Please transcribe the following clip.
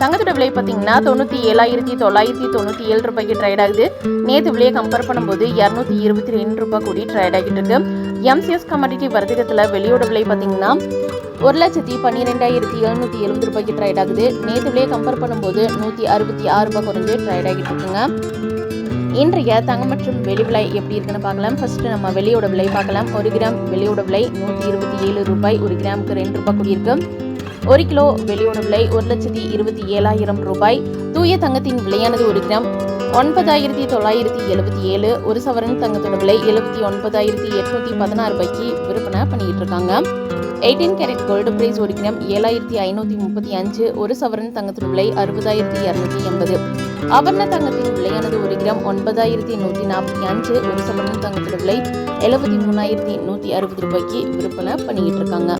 தங்கத்தோட விலை பார்த்தீங்கன்னா தொண்ணூற்றி ஏழாயிரத்தி தொள்ளாயிரத்தி தொண்ணூற்றி ஏழு ரூபாய்க்கு ட்ரேட் ஆகுது. நேற்று விலையை கம்பேர் பண்ணும்போது இரநூத்தி இருபத்தி ரெண்டு ரூபாய் கூடி ட்ரேட் ஆகிட்டு இருக்கு. எம்சிஎஸ் கமாடிட்டி வர்த்தகத்தில் வெளியோட விலை பார்த்தீங்கன்னா ஒரு லட்சத்தி பன்னிரெண்டாயிரத்தி எழுநூற்றி எழுபது ரூபாய்க்கு ட்ரைட் ஆகுது. நேற்று விலையை கம்பேர் பண்ணும்போது நூற்றி அறுபத்தி ஆறு ரூபாய் குறைஞ்சு ட்ரைட் ஆகிட்டு இருக்குங்க. இன்றைய தங்கம் மற்றும் வெளி விலை எப்படி இருக்குன்னு பார்க்கலாம். ஃபர்ஸ்ட் நம்ம வெளியோட விலை பார்க்கலாம். ஒரு கிராம் வெளியோட விலை நூற்றி இருபத்தி ஏழு ரூபாய் ஒரு கிராமுக்கு ரெண்டு ரூபாய் கூடியிருக்கு ஒரு கிலோ வெளியோட விலை ஒரு லட்சத்தி இருபத்தி ஏழாயிரம் ரூபாய். தூய தங்கத்தின் விலையானது ஒரு கிராம் ஒன்பதாயிரத்தி தொள்ளாயிரத்தி எழுபத்தி ஏழு. ஒரு சவரன் தங்கத்தோட விலை எழுபத்தி ஒன்பதாயிரத்தி எட்நூத்தி பதினாறு ரூபாய்க்கு விற்பனை பண்ணிக்கிட்டு இருக்காங்க. எயிட்டீன் கேரட் கோல்டு பிரைஸ் ஒரு கிராம் ஏழாயிரத்தி ஐநூற்றி முப்பத்தி அஞ்சு. ஒரு சவரன் தங்கத்தின் விலை அறுபதாயிரத்தி இரநூத்தி எண்பது. ஆபரண தங்கத்தின் விலையானது ஒரு கிராம் ஒன்பதாயிரத்தி நூற்றி நாற்பத்தி அஞ்சு. ஒரு சவரன் தங்கத்தின் விலை எழுபத்தி மூணாயிரத்தி நூற்றி அறுபது ரூபாய்க்கு விற்பனை பண்ணிக்கிட்டு இருக்காங்க.